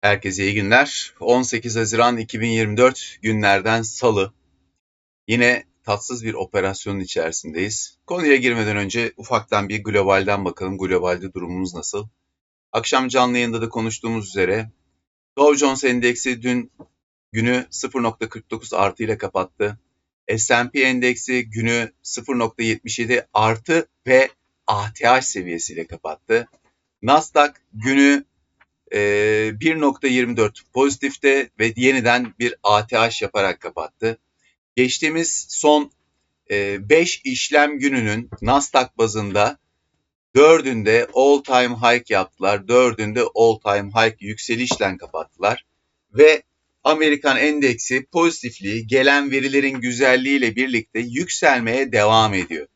Herkese iyi günler. 18 Haziran 2024 günlerden salı. Yine tatsız bir operasyonun içerisindeyiz. Konuya girmeden önce ufaktan bir globalden bakalım. Globalde durumumuz nasıl? Akşam canlı yayında da konuştuğumuz üzere Dow Jones Endeksi dün günü 0.49 artı ile kapattı. S&P Endeksi günü 0.77 artı ve ATH seviyesiyle kapattı. Nasdaq günü 1.24 pozitifte ve yeniden bir ATH yaparak kapattı. Geçtiğimiz son 5 işlem gününün Nasdaq bazında dördünde all time high yaptılar. Dördünde all time high yükselişle kapattılar. Ve Amerikan endeksi pozitifliği gelen verilerin güzelliğiyle birlikte yükselmeye devam ediyor.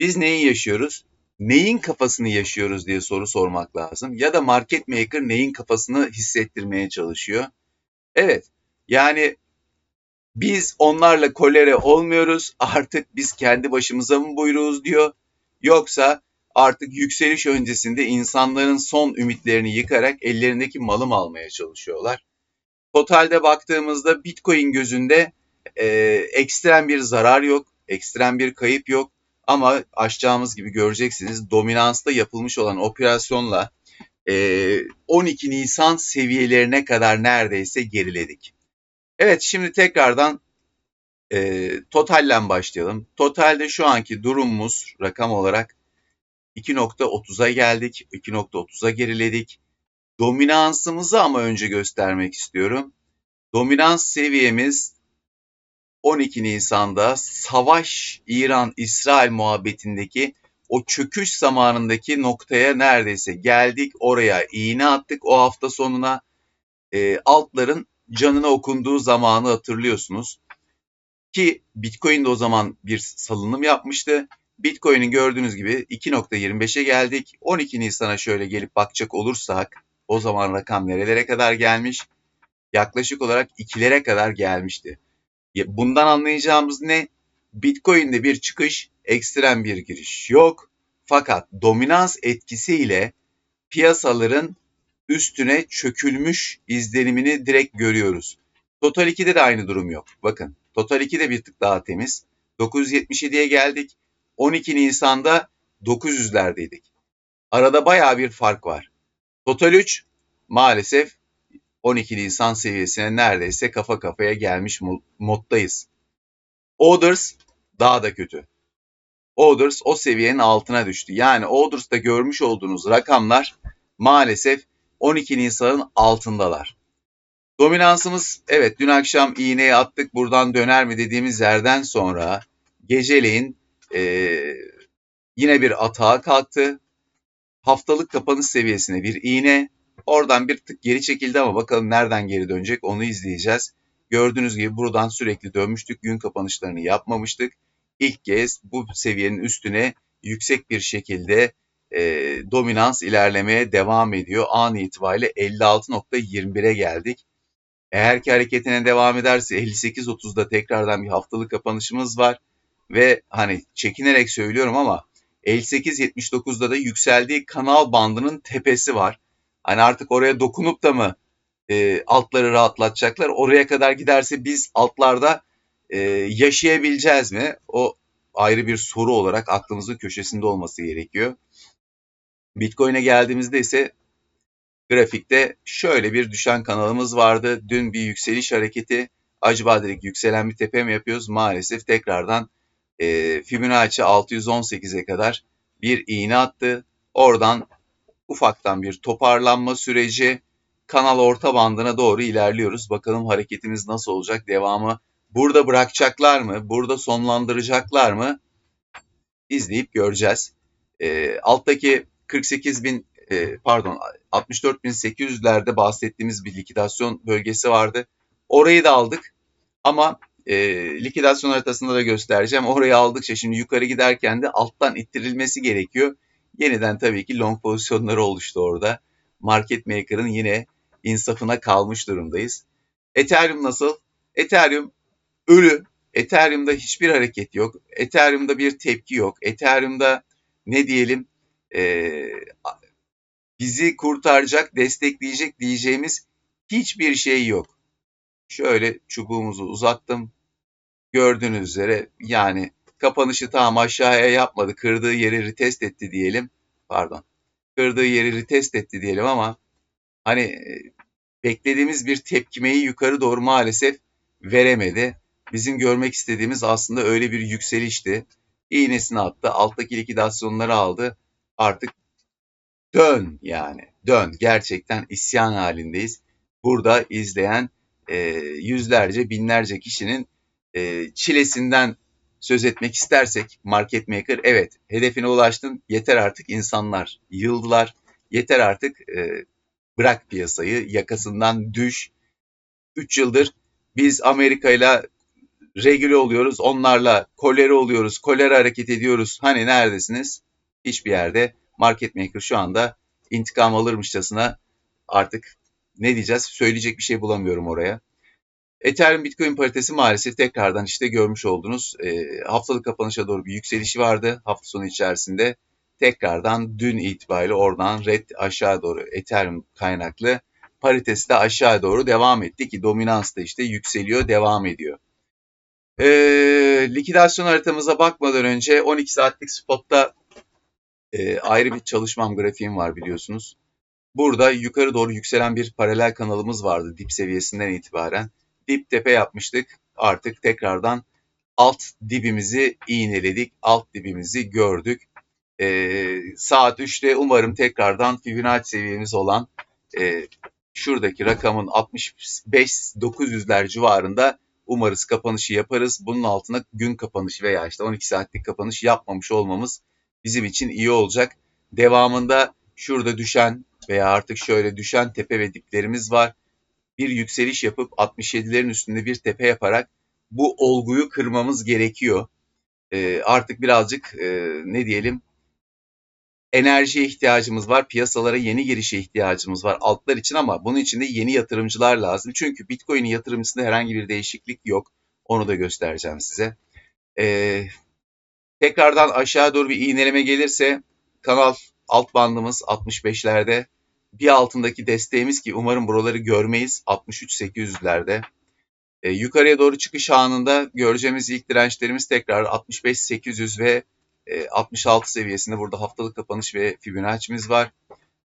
Biz neyi yaşıyoruz? Neyin kafasını yaşıyoruz diye soru sormak lazım. Ya da market maker neyin kafasını hissettirmeye çalışıyor. Evet yani biz onlarla kolere olmuyoruz artık biz kendi başımıza mı buyruğuz diyor. Yoksa artık yükseliş öncesinde insanların son ümitlerini yıkarak ellerindeki malım almaya çalışıyorlar. Totalde baktığımızda Bitcoin gözünde e, ekstrem bir zarar yok, ekstrem bir kayıp yok. Ama açacağımız gibi göreceksiniz dominansta yapılmış olan operasyonla e, 12 Nisan seviyelerine kadar neredeyse geriledik. Evet şimdi tekrardan e, totallen başlayalım. Totalde şu anki durumumuz rakam olarak 2.30'a geldik. 2.30'a geriledik. Dominansımızı ama önce göstermek istiyorum. Dominans seviyemiz 12 Nisan'da savaş İran-İsrail muhabbetindeki o çöküş zamanındaki noktaya neredeyse geldik. Oraya iğne attık o hafta sonuna. E, altların canına okunduğu zamanı hatırlıyorsunuz. Ki Bitcoin de o zaman bir salınım yapmıştı. Bitcoin'in gördüğünüz gibi 2.25'e geldik. 12 Nisan'a şöyle gelip bakacak olursak o zaman rakam nerelere kadar gelmiş? Yaklaşık olarak 2'lere kadar gelmişti. Bundan anlayacağımız ne? Bitcoin'de bir çıkış, ekstrem bir giriş yok. Fakat dominans etkisiyle piyasaların üstüne çökülmüş izlenimini direkt görüyoruz. Total 2'de de aynı durum yok. Bakın Total 2 de bir tık daha temiz. 977'ye geldik. 12 Nisan'da 900'lerdeydik. Arada baya bir fark var. Total 3 maalesef 12 Nisan seviyesine neredeyse kafa kafaya gelmiş moddayız. Orders daha da kötü. Orders o seviyenin altına düştü. Yani Orders'ta görmüş olduğunuz rakamlar maalesef 12 Nisan'ın altındalar. Dominansımız evet dün akşam iğneyi attık buradan döner mi dediğimiz yerden sonra geceleyin e, yine bir atağa kalktı. Haftalık kapanış seviyesine bir iğne Oradan bir tık geri çekildi ama bakalım nereden geri dönecek onu izleyeceğiz. Gördüğünüz gibi buradan sürekli dönmüştük. Gün kapanışlarını yapmamıştık. İlk kez bu seviyenin üstüne yüksek bir şekilde e, dominans ilerlemeye devam ediyor. An itibariyle 56.21'e geldik. Eğer ki hareketine devam ederse 58.30'da tekrardan bir haftalık kapanışımız var. Ve hani çekinerek söylüyorum ama 58.79'da da yükseldiği kanal bandının tepesi var. Hani artık oraya dokunup da mı e, altları rahatlatacaklar? Oraya kadar giderse biz altlarda e, yaşayabileceğiz mi? O ayrı bir soru olarak aklımızın köşesinde olması gerekiyor. Bitcoin'e geldiğimizde ise grafikte şöyle bir düşen kanalımız vardı. Dün bir yükseliş hareketi. Acaba dedik yükselen bir tepe mi yapıyoruz? Maalesef tekrardan e, Fibonacci 618'e kadar bir iğne attı. Oradan ufaktan bir toparlanma süreci kanal orta bandına doğru ilerliyoruz. Bakalım hareketimiz nasıl olacak? Devamı burada bırakacaklar mı? Burada sonlandıracaklar mı? İzleyip göreceğiz. E, alttaki 48 bin e, pardon 64.800'lerde bahsettiğimiz bir likidasyon bölgesi vardı. Orayı da aldık ama e, likidasyon haritasında da göstereceğim. Orayı aldıkça şimdi yukarı giderken de alttan ittirilmesi gerekiyor yeniden tabii ki long pozisyonları oluştu orada. Market maker'ın yine insafına kalmış durumdayız. Ethereum nasıl? Ethereum ölü. Ethereum'da hiçbir hareket yok. Ethereum'da bir tepki yok. Ethereum'da ne diyelim e, bizi kurtaracak, destekleyecek diyeceğimiz hiçbir şey yok. Şöyle çubuğumuzu uzattım. Gördüğünüz üzere yani kapanışı tam aşağıya yapmadı. Kırdığı yeri retest etti diyelim. Pardon. Kırdığı yeri retest etti diyelim ama hani e, beklediğimiz bir tepkimeyi yukarı doğru maalesef veremedi. Bizim görmek istediğimiz aslında öyle bir yükselişti. İğnesini attı, alttaki likidasyonları aldı. Artık dön yani, dön. Gerçekten isyan halindeyiz. Burada izleyen e, yüzlerce, binlerce kişinin e, çilesinden söz etmek istersek market maker evet hedefine ulaştın yeter artık insanlar yıldılar yeter artık e, bırak piyasayı yakasından düş. 3 yıldır biz Amerika ile regüle oluyoruz onlarla kolere oluyoruz kolere hareket ediyoruz. Hani neredesiniz? Hiçbir yerde. Market maker şu anda intikam alırmışçasına artık ne diyeceğiz? Söyleyecek bir şey bulamıyorum oraya. Ethereum Bitcoin paritesi maalesef tekrardan işte görmüş oldunuz. E, haftalık kapanışa doğru bir yükselişi vardı hafta sonu içerisinde. Tekrardan dün itibariyle oradan red aşağı doğru Ethereum kaynaklı paritesi de aşağı doğru devam etti ki dominans da işte yükseliyor devam ediyor. E, likidasyon haritamıza bakmadan önce 12 saatlik spotta e, ayrı bir çalışmam grafiğim var biliyorsunuz. Burada yukarı doğru yükselen bir paralel kanalımız vardı dip seviyesinden itibaren dip tepe yapmıştık. Artık tekrardan alt dibimizi iğneledik. Alt dibimizi gördük. Ee, saat 3'te umarım tekrardan Fibonacci seviyemiz olan e, şuradaki rakamın 65-900'ler civarında umarız kapanışı yaparız. Bunun altına gün kapanışı veya işte 12 saatlik kapanış yapmamış olmamız bizim için iyi olacak. Devamında şurada düşen veya artık şöyle düşen tepe ve diplerimiz var bir yükseliş yapıp 67'lerin üstünde bir tepe yaparak bu olguyu kırmamız gerekiyor. E, artık birazcık e, ne diyelim enerjiye ihtiyacımız var. Piyasalara yeni girişe ihtiyacımız var altlar için ama bunun için de yeni yatırımcılar lazım. Çünkü Bitcoin'in yatırımcısında herhangi bir değişiklik yok. Onu da göstereceğim size. Ee, tekrardan aşağı doğru bir iğneleme gelirse kanal alt bandımız 65'lerde bir altındaki desteğimiz ki umarım buraları görmeyiz 63-800'lerde. E, yukarıya doğru çıkış anında göreceğimiz ilk dirençlerimiz tekrar 65-800 ve e, 66 seviyesinde burada haftalık kapanış ve Fibonacci'miz var.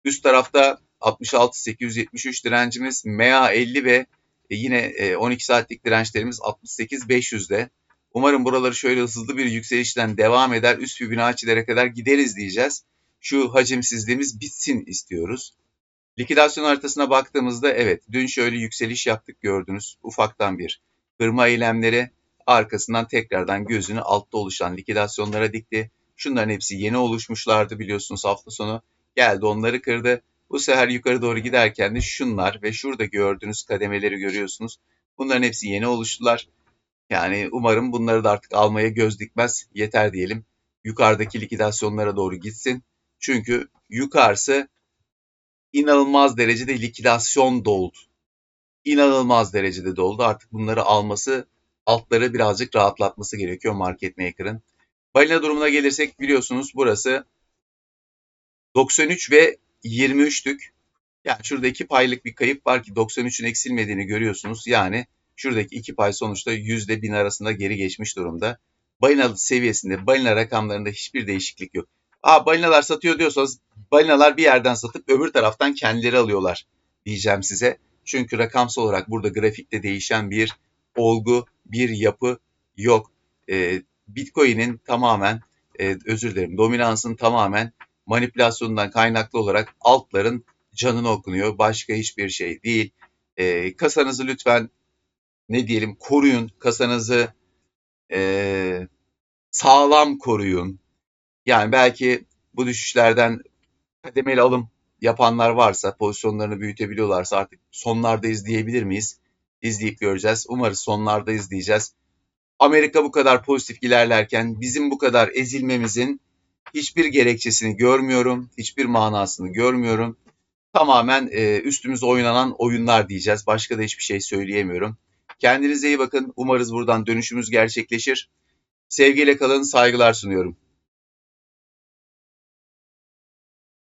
Üst tarafta 66-873 direncimiz, MA 50 ve e, yine e, 12 saatlik dirençlerimiz 68-500'de. Umarım buraları şöyle hızlı bir yükselişten devam eder. Üst Fibonacci'lere kadar gideriz diyeceğiz. Şu hacimsizliğimiz bitsin istiyoruz. Likidasyon haritasına baktığımızda evet dün şöyle yükseliş yaptık gördünüz. Ufaktan bir kırma eylemleri arkasından tekrardan gözünü altta oluşan likidasyonlara dikti. Şunların hepsi yeni oluşmuşlardı biliyorsunuz hafta sonu. Geldi onları kırdı. Bu sefer yukarı doğru giderken de şunlar ve şurada gördüğünüz kademeleri görüyorsunuz. Bunların hepsi yeni oluştular. Yani umarım bunları da artık almaya göz dikmez. Yeter diyelim. Yukarıdaki likidasyonlara doğru gitsin. Çünkü yukarısı inanılmaz derecede likidasyon doldu. İnanılmaz derecede doldu. Artık bunları alması, altları birazcık rahatlatması gerekiyor market maker'ın. Balina durumuna gelirsek biliyorsunuz burası 93 ve 23'tük. Yani şurada iki paylık bir kayıp var ki 93'ün eksilmediğini görüyorsunuz. Yani şuradaki iki pay sonuçta yüzde bin arasında geri geçmiş durumda. Balina seviyesinde, balina rakamlarında hiçbir değişiklik yok. Aa balinalar satıyor diyorsanız balinalar bir yerden satıp öbür taraftan kendileri alıyorlar diyeceğim size. Çünkü rakamsal olarak burada grafikte değişen bir olgu, bir yapı yok. E, Bitcoin'in tamamen, e, özür dilerim, dominansın tamamen manipülasyonundan kaynaklı olarak altların canını okunuyor. Başka hiçbir şey değil. E, kasanızı lütfen ne diyelim koruyun. Kasanızı e, sağlam koruyun. Yani belki bu düşüşlerden kademeli alım yapanlar varsa, pozisyonlarını büyütebiliyorlarsa artık sonlarda izleyebilir miyiz? İzleyip göreceğiz. Umarız sonlarda izleyeceğiz. Amerika bu kadar pozitif ilerlerken bizim bu kadar ezilmemizin hiçbir gerekçesini görmüyorum, hiçbir manasını görmüyorum. Tamamen e, üstümüze oynanan oyunlar diyeceğiz. Başka da hiçbir şey söyleyemiyorum. Kendinize iyi bakın. Umarız buradan dönüşümüz gerçekleşir. Sevgiyle kalın, saygılar sunuyorum.